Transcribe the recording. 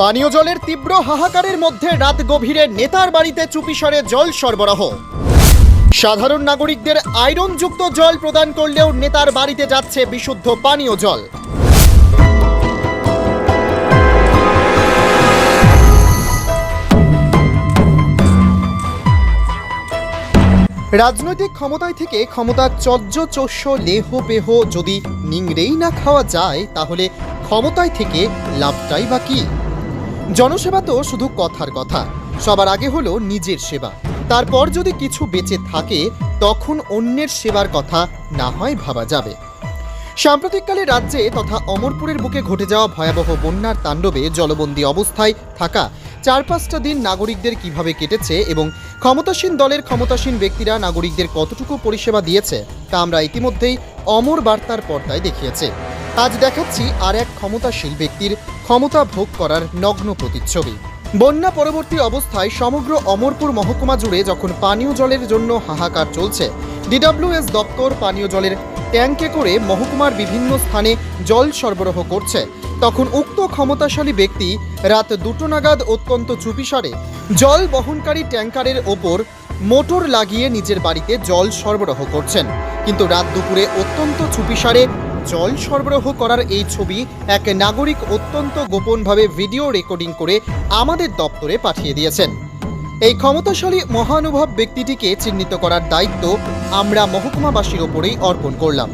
পানীয় জলের তীব্র হাহাকারের মধ্যে রাত গভীরে নেতার বাড়িতে চুপিসরে জল সরবরাহ। সাধারণ নাগরিকদের আয়রনযুক্ত জল প্রদান করলেও নেতার বাড়িতে যাচ্ছে বিশুদ্ধ পানীয় জল। রাজনৈতিক ক্ষমতায় থেকে ক্ষমতার চজ্জ, চস্য, লেহ, পেহ যদি নিংড়েই না খাওয়া যায়, তাহলে ক্ষমতায় থেকে লাভটাই বা কি? জনসেবা তো শুধু কথার কথা। সবার আগে হলো নিজের সেবা। তারপর যদি কিছু বেঁচে থাকে, তখন অন্যের সেবার কথা না হয় ভাবা যাবে। সাম্প্রতিককালে রাজ্যে তথা অমরপুরের বুকে ঘটে যাওয়া ভয়াবহ বন্যার তাণ্ডবে জলবন্দী অবস্থায় থাকা চার পাঁচটা দিন নাগরিকদের কীভাবে কেটেছে এবং ক্ষমতাসীন দলের ক্ষমতাসীন ব্যক্তিরা নাগরিকদের কতটুকু পরিষেবা দিয়েছে, তা আমরা ইতিমধ্যেই অমর বার্তার পর্দায় দেখিয়েছে। আজ দেখাচ্ছি আর এক ক্ষমতাশীল ব্যক্তির ক্ষমতা ভোগ করার নগ্ন প্রতিচ্ছবি। বন্যা পরবর্তী অবস্থায় সমগ্র অমরপুর মহকুমা জুড়ে যখন পানীয় জলের জন্য হাহাকার চলছে ডিডব্লিউএস দপ্তর পানীয় জলের ট্যাঙ্কে করে মহকুমার বিভিন্ন স্থানে জল সরবরাহ করছে। তখন উক্ত ক্ষমতাশালী ব্যক্তি রাত দুটো নাগাদ অত্যন্ত চুপিসারে জল বহনকারী ট্যাঙ্কারের ওপর মোটর লাগিয়ে নিজের বাড়িতে জল সরবরাহ করছেন। কিন্তু রাত দুপুরে অত্যন্ত চুপিসারে জল সরবরাহ করার এই ছবি এক নাগরিক অত্যন্ত গোপনভাবে ভিডিও রেকর্ডিং করে আমাদের দপ্তরে পাঠিয়ে দিয়েছেন। এই ক্ষমতাশালী মহানুভব ব্যক্তিটিকে চিহ্নিত করার দায়িত্ব আমরা মহকুমাবাসীর ওপরেই অর্পণ করলাম।